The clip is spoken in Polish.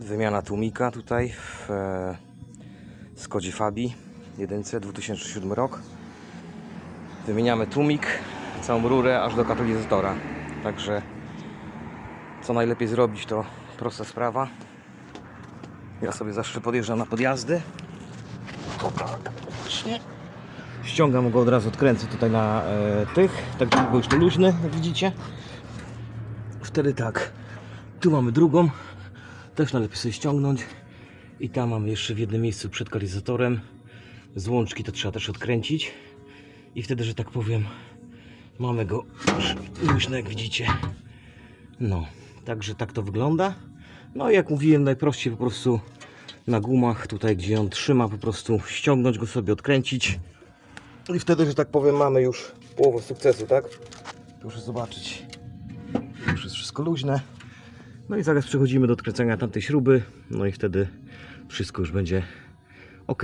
Wymiana tłumika tutaj w e, Skodzie Fabi 1 2007 rok. Wymieniamy tłumik, całą rurę aż do katalizatora. Także co najlepiej zrobić to prosta sprawa. Ja sobie zawsze podjeżdżam na podjazdy. Ściągam go od razu, odkręcę tutaj na e, tych, tak żeby był to luźny, jak widzicie. Wtedy tak, tu mamy drugą, też najlepiej sobie ściągnąć. I tam mamy jeszcze w jednym miejscu przed katalizatorem. Z łączki to trzeba też odkręcić. I wtedy, że tak powiem, mamy go już luźny, jak widzicie. No, także tak to wygląda. No jak mówiłem, najprościej po prostu na gumach, tutaj gdzie on trzyma, po prostu ściągnąć go sobie, odkręcić. I wtedy, że tak powiem, mamy już połowę sukcesu, tak? Proszę zobaczyć. Już jest wszystko luźne. No i zaraz przechodzimy do odkręcenia tamtej śruby. No i wtedy wszystko już będzie ok.